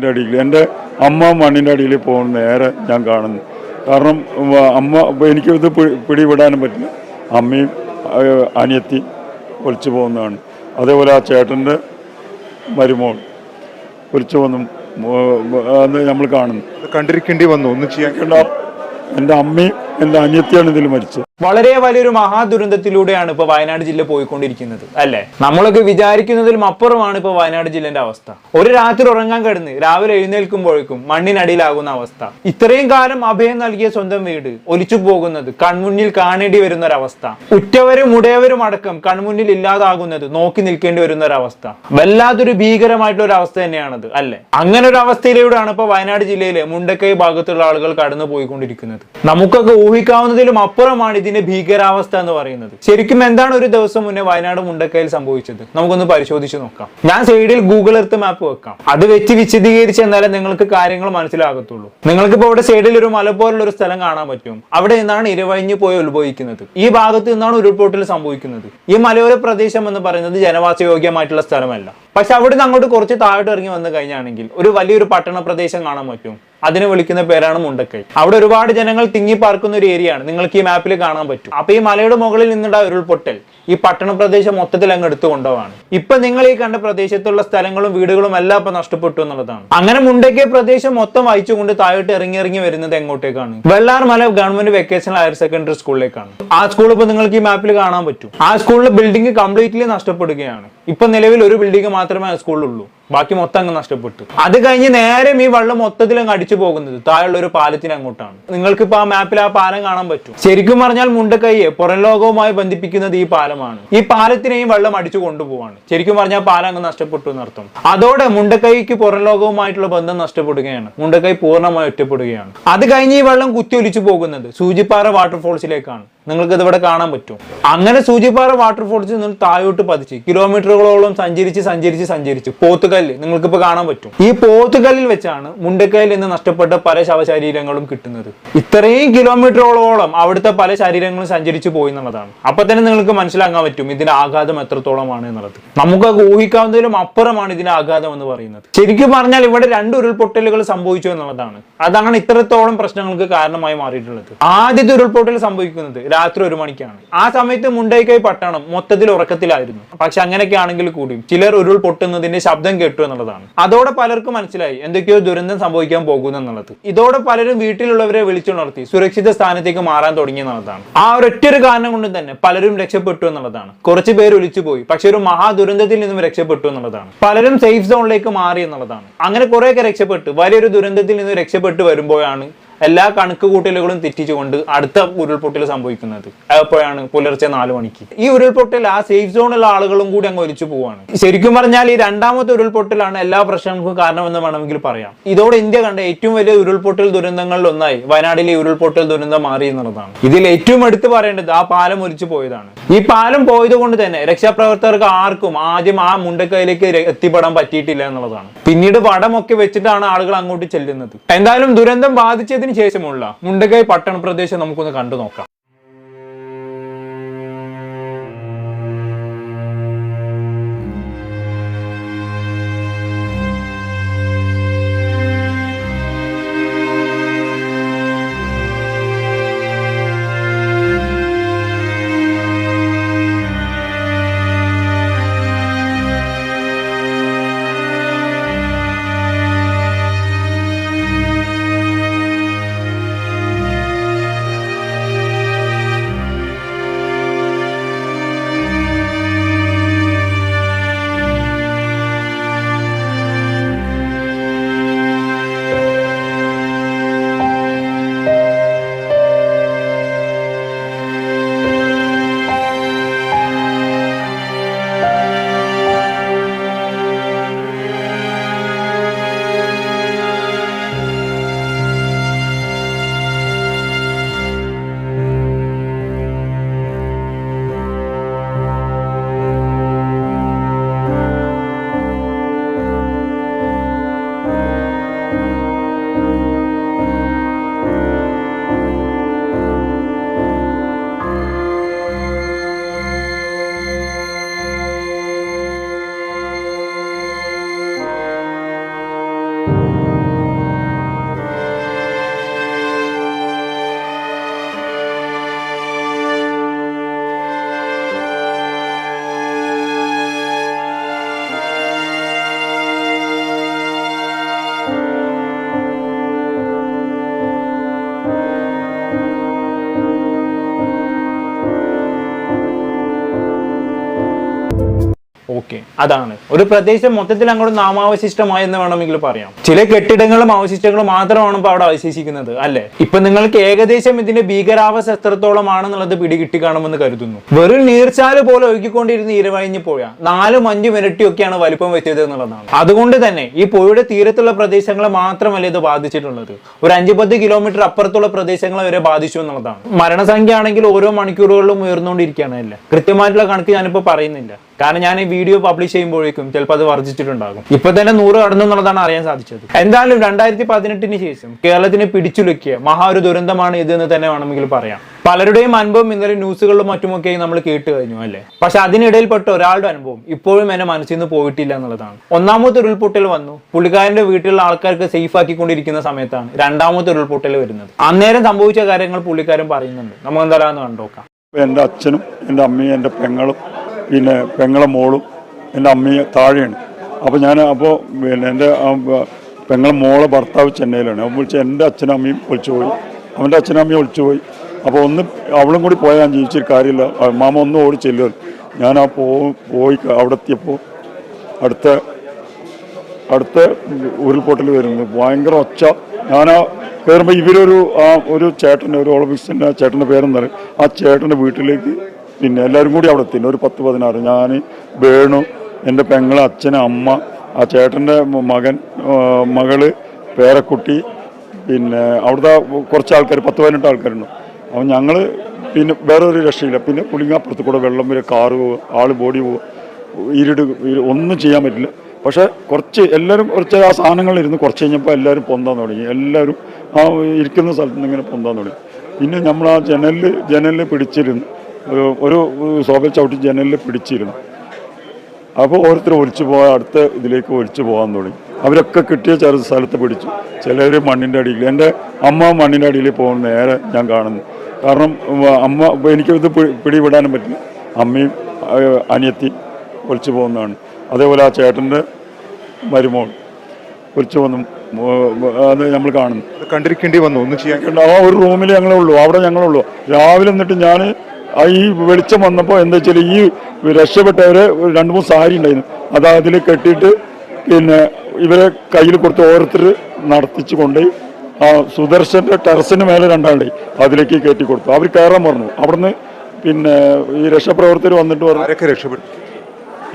മണ്ണിന്റെ അടിയിൽ. എന്റെ അമ്മ മണ്ണിന്റെ അടിയിൽ പോകുന്ന നേരെ ഞാൻ കാണുന്നു. കാരണം അമ്മ എനിക്കിത് പിടിവിടാനും പറ്റില്ല. അമ്മയും അനിയത്തി ഒളിച്ചു പോകുന്നതാണ്. അതേപോലെ ആ ചേട്ടന്റെ മരുമോൾ ഒലിച്ചു പോകുന്നു അത് നമ്മൾ കാണുന്നു. കണ്ടിരിക്കേണ്ടി വന്നു. ഒന്നും ചെയ്യാൻ എന്റെ അമ്മയും എന്റെ അനിയത്തിയാണ് ഇതിൽ മരിച്ചത്. വളരെ വലിയൊരു മഹാദുരന്തത്തിലൂടെയാണ് ഇപ്പൊ വയനാട് ജില്ല പോയിക്കൊണ്ടിരിക്കുന്നത് അല്ലെ? നമ്മളൊക്കെ വിചാരിക്കുന്നതിലും അപ്പുറമാണ് ഇപ്പൊ വയനാട് ജില്ലന്റെ അവസ്ഥ. ഒരു രാത്രി ഉറങ്ങാൻ കിടന്ന് രാവിലെ എഴുന്നേൽക്കുമ്പോഴേക്കും മണ്ണിനടിയിലാകുന്ന അവസ്ഥ. ഇത്രയും കാലം അഭയം നൽകിയ സ്വന്തം വീട് ഒലിച്ചു പോകുന്നത് കൺമുന്നിൽ കാണേണ്ടി വരുന്ന ഒരവസ്ഥ ഉറ്റവരും ഉടയവരും അടക്കം കൺമുന്നിൽ ഇല്ലാതാകുന്നത് നോക്കി നിൽക്കേണ്ടി വരുന്ന ഒരവസ്ഥ വല്ലാത്തൊരു ഭീകരമായിട്ടുള്ള ഒരു അവസ്ഥ തന്നെയാണത് അല്ലെ? അങ്ങനെ ഒരു അവസ്ഥയിലൂടെയാണ് ഇപ്പൊ വയനാട് ജില്ലയിലെ മുണ്ടക്കൈ ഭാഗത്തുള്ള ആളുകൾ കടന്നു പോയിക്കൊണ്ടിരിക്കുന്നത് നമുക്കൊക്കെ ഊഹിക്കാവുന്നതിലും അപ്പുറമാണ് ഇതിന്റെ ഭീകരാവസ്ഥ എന്ന് പറയുന്നത്. ശരിക്കും എന്താണ് ഒരു ദിവസം മുന്നേ വയനാട് മുണ്ടക്കയിൽ സംഭവിച്ചത്? നമുക്കൊന്ന് പരിശോധിച്ച് നോക്കാം. ഞാൻ സൈഡിൽ ഗൂഗിൾ എർത്ത് മാപ്പ് വെക്കാം. അത് വെച്ച് വിശദീകരിച്ച് എന്നാലേ നിങ്ങൾക്ക് കാര്യങ്ങൾ മനസ്സിലാകത്തുള്ളൂ. നിങ്ങൾക്ക് ഇപ്പോൾ ഇവിടെ സൈഡിൽ ഒരു മല പോലുള്ള ഒരു സ്ഥലം കാണാൻ പറ്റും. അവിടെ നിന്നാണ് ഇരവഴിഞ്ഞു പോയി ഉത്ഭവിക്കുന്നത്. ഈ ഭാഗത്ത് നിന്നാണ് ഉരുൾപൊട്ടൽ സംഭവിക്കുന്നത്. ഈ മലയോര പ്രദേശം എന്ന് പറയുന്നത് ജനവാസയോഗ്യമായിട്ടുള്ള സ്ഥലമല്ല. പക്ഷെ അവിടെ അങ്ങോട്ട് കുറച്ച് താഴോട്ട് ഇറങ്ങി വന്നു കഴിഞ്ഞാണെങ്കിൽ ഒരു വലിയൊരു പട്ടണ പ്രദേശം കാണാൻ പറ്റും. അതിനെ വിളിക്കുന്ന പേരാണ് മുണ്ടക്കൈ. അവിടെ ഒരുപാട് ജനങ്ങൾ തിങ്ങി പാർക്കുന്ന ഒരു ഏരിയ ആണ്. നിങ്ങൾക്ക് ഈ മാപ്പിൽ കാണാൻ പറ്റും. അപ്പൊ ഈ മലയുടെ മുകളിൽ നിന്നുണ്ടായ ഉരുൾപൊട്ടൽ ഈ പട്ടണ പ്രദേശം മൊത്തത്തിൽ അങ്ങ് എടുത്തു കൊണ്ടുപോവാണ്. ഇപ്പൊ നിങ്ങൾ ഈ കണ്ട പ്രദേശത്തുള്ള സ്ഥലങ്ങളും വീടുകളും എല്ലാം ഇപ്പൊ നഷ്ടപ്പെട്ടു എന്നുള്ളതാണ്. അങ്ങനെ മുണ്ടക്കൈ പ്രദേശം മൊത്തം വായിച്ചുകൊണ്ട് താഴോട്ട് ഇറങ്ങി ഇറങ്ങി വരുന്നത് എങ്ങോട്ടേക്കാണ്? Vellarmala government vocational higher secondary സ്കൂളിലേക്കാണ് ആ സ്കൂൾ ഇപ്പൊ നിങ്ങൾക്ക് ഈ മാപ്പിൽ കാണാൻ പറ്റും. ആ സ്കൂളിലെ ബിൽഡിംഗ് കംപ്ലീറ്റ്ലി നഷ്ടപ്പെടുകയാണ്. ഇപ്പൊ നിലവിൽ ഒരു ബിൽഡിംഗ് മാത്രമേ സ്കൂളിലുള്ളൂ ബാക്കി മൊത്തം അങ്ങ് നഷ്ടപ്പെട്ടു. അത് കഴിഞ്ഞ് നേരെ ഈ വെള്ളം മൊത്തത്തിൽ അങ്ങ് അടിച്ചു പോകുന്നത്. താഴെയുള്ള ഒരു പാലത്തിന് അങ്ങോട്ടാണ്. നിങ്ങൾക്ക് ഇപ്പൊ ആ മാപ്പിൽ ആ പാലം കാണാൻ പറ്റും. ശരിക്കും പറഞ്ഞാൽ മുണ്ടക്കൈയെ പുറം ലോകവുമായി ബന്ധിപ്പിക്കുന്നത് ഈ പാലമാണ്. ഈ പാലത്തിനെയും വെള്ളം അടിച്ചു കൊണ്ടുപോവാണ്. ശരിക്കും പറഞ്ഞാൽ പാലം അങ്ങ് നഷ്ടപ്പെട്ടു എന്നർത്ഥം. അതോടെ മുണ്ടക്കൈക്ക് പുറം ലോകവുമായിട്ടുള്ള ബന്ധം നഷ്ടപ്പെടുകയാണ്. മുണ്ടക്കൈ പൂർണമായി ഒറ്റപ്പെടുകയാണ്. അത് കഴിഞ്ഞ് ഈ വെള്ളം കുത്തിയൊലിച്ചു പോകുന്നത് സൂചിപ്പാറ വാട്ടർഫോൾസിലേക്കാണ് നിങ്ങൾക്ക് ഇതിവിടെ കാണാൻ പറ്റും. അങ്ങനെ സൂചിപ്പാറ വാട്ടർഫോൾസിൽ നിന്ന് താഴോട്ട് പതിച്ച് കിലോമീറ്ററുകളോളം സഞ്ചരിച്ച് സഞ്ചരിച്ച് സഞ്ചരിച്ച് പോത്തുകല്ല് നിങ്ങൾക്ക് ഇപ്പൊ കാണാൻ പറ്റും. ഈ പോത്തുകല്ലിൽ വെച്ചാണ് മുണ്ടക്കയിൽ നിന്ന് നഷ്ടപ്പെട്ട പല ശവശരീരങ്ങളും കിട്ടുന്നത്. ഇത്രയും കിലോമീറ്ററുകളോളം അവിടുത്തെ പല ശരീരങ്ങളും സഞ്ചരിച്ച് പോയി എന്നുള്ളതാണ്. അപ്പൊ തന്നെ നിങ്ങൾക്ക് മനസ്സിലാക്കാൻ പറ്റും ഇതിന്റെ ആഘാതം എത്രത്തോളമാണ് എന്നുള്ളത്. നമുക്ക് ഊഹിക്കാവുന്നതിലും അപ്പുറമാണ് ഇതിന്റെ ആഘാതം എന്ന് പറയുന്നത്. ശരിക്കും പറഞ്ഞാൽ ഇവിടെ രണ്ട് ഉരുൾപൊട്ടലുകൾ സംഭവിച്ചു എന്നുള്ളതാണ്. അതാണ് ഇത്രത്തോളം പ്രശ്നങ്ങൾക്ക് കാരണമായി മാറിയിട്ടുള്ളത്. ആദ്യത്തെ ഉരുൾപൊട്ടൽ സംഭവിക്കുന്നത് രാത്രി ഒരു മണിക്കാണ്. ആ സമയത്ത് മുണ്ടൈക്കായി പട്ടണം മൊത്തത്തിൽ ഉറക്കത്തിലായിരുന്നു. പക്ഷെ അങ്ങനെയൊക്കെ ആണെങ്കിൽ കൂടിയും ചിലർ ഉരുൾ പൊട്ടുന്നതിന്റെ ശബ്ദം കേട്ടു എന്നുള്ളതാണ്. അതോടെ പലർക്കും മനസ്സിലായി എന്തൊക്കെയോ ദുരന്തം സംഭവിക്കാൻ പോകുന്നു എന്നുള്ളത്. ഇതോടെ പലരും വീട്ടിലുള്ളവരെ വിളിച്ചുണർത്തി സുരക്ഷിത സ്ഥാനത്തേക്ക് മാറാൻ തുടങ്ങി എന്നുള്ളതാണ്. ആ ഒരൊറ്റൊരു കാരണം കൊണ്ട് തന്നെ പലരും രക്ഷപ്പെട്ടു എന്നുള്ളതാണ്. കുറച്ച് പേര് ഒലിച്ചു പോയി. പക്ഷെ ഒരു മഹാ ദുരന്തത്തിൽ നിന്നും രക്ഷപ്പെട്ടു എന്നുള്ളതാണ്. പലരും സേഫ് സോണിലേക്ക് മാറി എന്നുള്ളതാണ്. അങ്ങനെ കുറെയൊക്കെ രക്ഷപ്പെട്ടു വലിയൊരു ദുരന്തത്തിൽ നിന്ന് രക്ഷപ്പെട്ടു വരുമ്പോഴാണ് എല്ലാ കണക്ക് കൂട്ടലുകളും തെറ്റിച്ചുകൊണ്ട് അടുത്ത ഉരുൾപൊട്ടൽ സംഭവിക്കുന്നത്. എപ്പോഴാണ് പുലർച്ചെ നാല് മണിക്ക്. ഈ ഉരുൾപൊട്ടൽ ആ സേഫ് സോണിലുള്ള ആളുകളും കൂടി അങ്ങ് ഒലിച്ചു പോവാണ്. ശരിക്കും പറഞ്ഞാൽ ഈ രണ്ടാമത്തെ ഉരുൾപൊട്ടലാണ് എല്ലാ പ്രശ്നങ്ങൾക്കും കാരണമെന്ന് വേണമെങ്കിൽ പറയാം. ഇതോടെ ഇന്ത്യ കണ്ട ഏറ്റവും വലിയ ഉരുൾപൊട്ടൽ ദുരന്തങ്ങളിൽ ഒന്നായി വയനാട്ടിലെ ഈ ഉരുൾപൊട്ടൽ ദുരന്തം മാറി എന്നുള്ളതാണ്. ഇതിൽ ഏറ്റവും എടുത്തു പറയേണ്ടത് ആ പാലം ഒലിച്ചു പോയതാണ്. ഈ പാലം പോയത് കൊണ്ട് തന്നെ രക്ഷാപ്രവർത്തകർക്ക് ആർക്കും ആദ്യം ആ മുണ്ടക്കയിലേക്ക് എത്തിപ്പെടാൻ പറ്റിയിട്ടില്ല എന്നുള്ളതാണ്. പിന്നീട് വടമൊക്കെ വെച്ചിട്ടാണ് ആളുകൾ അങ്ങോട്ട് ചെല്ലുന്നത്. എന്തായാലും ദുരന്തം ബാധിച്ചതിന് ശേഷമുള്ള മുണ്ടകൈ പട്ടണ പ്രദേശം നമുക്കൊന്ന് കണ്ടു നോക്കാം. അതാണ്. ഒരു പ്രദേശം മൊത്തത്തിൽ അങ്ങോട്ട് നാമാവശിഷ്ടമായി എന്ന് വേണമെങ്കിൽ പറയാം. ചില കെട്ടിടങ്ങളും അവശിഷ്ടങ്ങളും മാത്രമാണ് ഇപ്പൊ അവിടെ അവശേഷിക്കുന്നത് അല്ലെ? ഇപ്പൊ നിങ്ങൾക്ക് ഏകദേശം ഇതിന്റെ ഭീകരാവസ്ഥ എത്രത്തോളമാണെന്നുള്ളത് പിടികിട്ടി കാണുമെന്ന് കരുതുന്നു. വെറും നീർച്ചാൽ പോലെ ഒഴുകിക്കൊണ്ടിരുന്ന ഇരവഴിഞ്ഞു പുഴ നാലും അഞ്ചും ഇരട്ടിയൊക്കെയാണ് വലിപ്പം വെച്ചത് എന്നുള്ളതാണ്. അതുകൊണ്ട് തന്നെ ഈ പുഴയുടെ തീരത്തുള്ള പ്രദേശങ്ങളെ മാത്രമല്ല ഇത് ബാധിച്ചിട്ടുള്ളത്? ഒരു അഞ്ചു പത്ത് കിലോമീറ്റർ അപ്പുറത്തുള്ള പ്രദേശങ്ങളെ വരെ ബാധിച്ചു എന്നുള്ളതാണ്. മരണസംഖ്യ ആണെങ്കിൽ ഓരോ മണിക്കൂറുകളിലും ഉയർന്നുകൊണ്ടിരിക്കുകയാണ് അല്ലേ? കൃത്യമായിട്ടുള്ള കണക്ക് ഞാനിപ്പോൾ പറയുന്നില്ല. കാരണം ഞാൻ ഈ വീഡിയോ പബ്ലിഷ് ചെയ്യുമ്പോഴേക്കും ചിലപ്പോൾ അത് വർദ്ധിച്ചിട്ടുണ്ടാകും. ഇപ്പൊ തന്നെ നൂറ് കടന്നു എന്നുള്ളതാണ് അറിയാൻ സാധിച്ചത്. എന്തായാലും രണ്ടായിരത്തി പതിനെട്ടിന് ശേഷം കേരളത്തിനെ പിടിച്ചുലക്കിയ മഹാ ഒരു ദുരന്തമാണ് ഇതെന്ന് തന്നെ വേണമെങ്കിൽ പറയാം. പലരുടെയും അനുഭവം ഇന്നലെ ന്യൂസുകളിലും മറ്റുമൊക്കെ നമ്മൾ കേട്ട് കഴിഞ്ഞു അല്ലേ? പക്ഷെ അതിനിടയിൽപ്പെട്ട ഒരാളുടെ അനുഭവം ഇപ്പോഴും എന്നെ മനസ്സിൽ നിന്ന് പോയിട്ടില്ല എന്നുള്ളതാണ്. ഒന്നാമത്തെ ഉരുൾപൊട്ടൽ വന്നു. പുള്ളിക്കാരന്റെ വീട്ടിലുള്ള ആൾക്കാർക്ക് സേഫ് ആക്കിക്കൊണ്ടിരിക്കുന്ന സമയത്താണ് രണ്ടാമത്തെ ഉരുൾപൊട്ടൽ വരുന്നത്. അന്നേരം സംഭവിച്ച കാര്യങ്ങൾ പുള്ളിക്കാരൻ പറയുന്നുണ്ട്. നമുക്ക് എന്തായാലും കണ്ടോക്കാം എന്റെ അച്ഛനും എന്റെ അമ്മയും എന്റെ പെങ്ങളും പിന്നെ പെങ്ങളെ മോളും എന്റെ അമ്മയും താഴെയാണ് അപ്പോൾ ഞാൻ അപ്പോൾ പിന്നെ എന്റെ പെങ്ങളെ മോളെ ഭർത്താവ് ചെന്നൈയിലാണ്. അപ്പോൾ വിളിച്ച് എന്റെ അച്ഛനും അമ്മയും ഒളിച്ചു പോയി. അവന്റെ അച്ഛനും അമ്മയും ഒളിച്ചു പോയി. അപ്പോൾ ഒന്ന് അവളും കൂടി പോയാൽ ഞാൻ ജീവിച്ചൊരു കാര്യമില്ല. മാമ ഒന്നും ഓടി ചെല്ലുമല്ലോ ഞാൻ ആ പോ പോയി അവിടെ എത്തിയപ്പോൾ അടുത്ത അടുത്ത ഉരുൾപൊട്ടൽ വരുന്നത് ഭയങ്കര ഒച്ച. ഞാൻ ആ കയറുമ്പോൾ ഇവരൊരു ആ ഒരു ചേട്ടന്റെ ഒരു ഒളിമ്പിക്സിന്റെ ആ ചേട്ടന്റെ പേരെന്ന് ആ ചേട്ടന്റെ വീട്ടിലേക്ക് പിന്നെ എല്ലാവരും കൂടി അവിടെ എത്തി ഒരു പത്ത് പതിനാറ്. ഞാൻ വേണു എന്റെ പെങ്ങൾ അച്ഛൻ അമ്മ ആ ചേട്ടന്റെ മകൻ മകൾ പേരക്കുട്ടി പിന്നെ അവിടുത്തെ കുറച്ച് ആൾക്കാർ പത്ത് പതിനെട്ട് ആൾക്കാരുണ്ട്. അപ്പം ഞങ്ങൾ പിന്നെ വേറൊരു രക്ഷയില്ല. പിന്നെ പുളിങ്ങാപ്പുറത്ത് കൂടെ വെള്ളം വരെ കാറ് പോവുക ആൾ ബോഡി പോവുക ഇരുട് ഒന്നും ചെയ്യാൻ പറ്റില്ല. പക്ഷേ കുറച്ച് എല്ലാവരും കുറച്ച് ആ സാധനങ്ങളിരുന്ന് കുറച്ച് കഴിഞ്ഞപ്പോൾ എല്ലാവരും പൊന്താൻ തുടങ്ങി. എല്ലാവരും ആ ഇരിക്കുന്ന സ്ഥലത്ത് നിന്ന് ഇങ്ങനെ പൊന്താൻ തുടങ്ങി. പിന്നെ നമ്മൾ ആ ജനലിൽ ജനലിൽ പിടിച്ചിരുന്നു ഒരു- ഒരു സോഫൽ ചവിട്ടി ജനലിൽ പിടിച്ചിരുന്നു. അപ്പോൾ ഓരോരുത്തർ ഒലിച്ചു പോകാൻ അടുത്ത ഇതിലേക്ക് ഒലിച്ചു പോകാൻ തുടങ്ങി. അവരൊക്കെ കിട്ടിയ ചെറു സ്ഥലത്ത് പിടിച്ചു. ചിലർ മണ്ണിന്റെ അടിയിൽ എന്റെ അമ്മ മണ്ണിന്റെ അടിയിൽ പോകുന്ന നേരെ ഞാൻ കാണുന്നു. കാരണം അമ്മ എനിക്ക് ഇത് പി- പിടിവിടാനും പറ്റില്ല. അമ്മയും അനിയത്തി ഒലിച്ചു പോകുന്നതാണ്. അതേപോലെ ആ ചേട്ടന്റെ മരുമോൾ ഒലിച്ചു പോകുന്നു. അത് നമ്മൾ കാണുന്നു. കണ്ടിരിക്കേണ്ടി വന്നു. ഒന്നും ചെയ്യാൻ. ആ ഒരു റൂമിൽ ഞങ്ങളേ ഉള്ളൂ. അവിടെ ഞങ്ങളുള്ളൂ രാവിലെ എന്നിട്ട് ഞാൻ ഈ വെളിച്ചം വന്നപ്പോൾ എന്താ വെച്ചാൽ ഈ രക്ഷപ്പെട്ടവരെ രണ്ട് മൂന്ന് സാരി ഉണ്ടായിരുന്നു. അത് അതിൽ കെട്ടിയിട്ട് പിന്നെ ഇവരെ കയ്യിൽ കൊടുത്ത് ഓരോരുത്തർ നടത്തിച്ചു കൊണ്ടുപോയി. ആ സുദർശന്റെ ടെറസിന് മേലെ രണ്ടാളുടെ അതിലേക്ക് കയറ്റി കൊടുത്തു. അവർ കയറാൻ പറഞ്ഞു. അവിടുന്ന് പിന്നെ ഈ രക്ഷാപ്രവർത്തകർ വന്നിട്ട് പറഞ്ഞു. രക്ഷപ്പെട്ടു?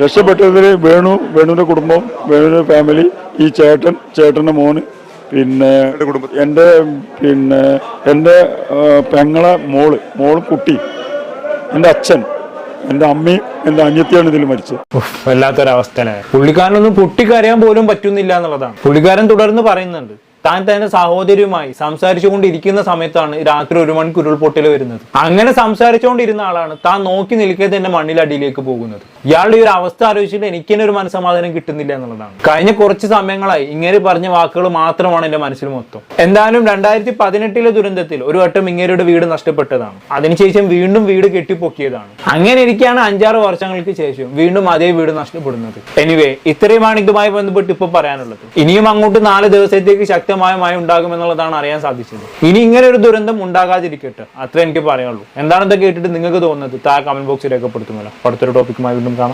രക്ഷപ്പെട്ടതിൽ വേണു വേണുവിന്റെ കുടുംബം വേണുവിന്റെ ഫാമിലി ഈ ചേട്ടൻ ചേട്ടന്റെ മോന് പിന്നെ കുടുംബം എന്റെ പിന്നെ എന്റെ പെങ്ങളെ മോൾ മോൾ കുട്ടി. എന്റെ അച്ഛൻ എന്റെ അമ്മയും എന്റെ അനിയത്തിയാണ് ഇതിൽ മരിച്ചത്. വല്ലാത്തൊരവസ്ഥ പുള്ളിക്കാരനൊന്നും പൊട്ടിക്കരയാൻ പോലും പറ്റുന്നില്ല എന്നുള്ളതാണ്. പുള്ളിക്കാരൻ തുടർന്ന് പറയുന്നുണ്ട് താൻ തന്റെ സഹോദരിയുമായി സംസാരിച്ചുകൊണ്ടിരിക്കുന്ന സമയത്താണ് രാത്രി ഒരു മണിക്ക് ഉരുൾപൊട്ടൽ വരുന്നത്. അങ്ങനെ സംസാരിച്ചുകൊണ്ടിരുന്ന ആളാണ് താൻ നോക്കി നിൽക്കെ തന്നെ മണ്ണിലടിയിലേക്ക് പോകുന്നത്. ഇയാളുടെ ഒരു അവസ്ഥ ആലോചിച്ചിട്ട് എനിക്ക് തന്നെ ഒരു മനസ്സമാധാനം കിട്ടുന്നില്ല എന്നുള്ളതാണ്. കഴിഞ്ഞ കുറച്ച് സമയങ്ങളായി ഇങ്ങനെ പറഞ്ഞ വാക്കുകൾ മാത്രമാണ് എന്റെ മനസ്സിൽ മൊത്തം. എന്തായാലും രണ്ടായിരത്തി പതിനെട്ടിലെ ദുരന്തത്തിൽ ഒരു വട്ടം ഇങ്ങേരുടെ വീട് നഷ്ടപ്പെട്ടതാണ്. അതിനുശേഷം വീണ്ടും വീട് കെട്ടിപ്പൊക്കിയതാണ്. അങ്ങനെ ഇരിക്കുകയാണ് അഞ്ചാറ് വർഷങ്ങൾക്ക് ശേഷം വീണ്ടും അതേ വീട് നഷ്ടപ്പെടുന്നത്. എനിവേ ഇത്രയുമാണ് ഇതുമായി ബന്ധപ്പെട്ട് ഇപ്പൊ പറയാനുള്ളത്. ഇനിയും അങ്ങോട്ട് നാല് ദിവസത്തേക്ക് ശക്തമായ മഴ ഉണ്ടാകുമെന്നുള്ളതാണ് അറിയാൻ സാധിച്ചത്. ഇനി ഇങ്ങനെ ഒരു ദുരന്തം ഉണ്ടാകാതിരിക്കട്ടെ അത്ര എനിക്ക് പറയാനുള്ളൂ. എന്താണെന്ന് കേട്ടിട്ട് നിങ്ങൾക്ക് തോന്നുന്നത്? താഴെ കമന്റ് ബോക്സിൽ രേഖപ്പെടുത്തുമല്ലോ അടുത്തൊരു ടോപ്പിക്കുമായി വീണ്ടും കാണാം.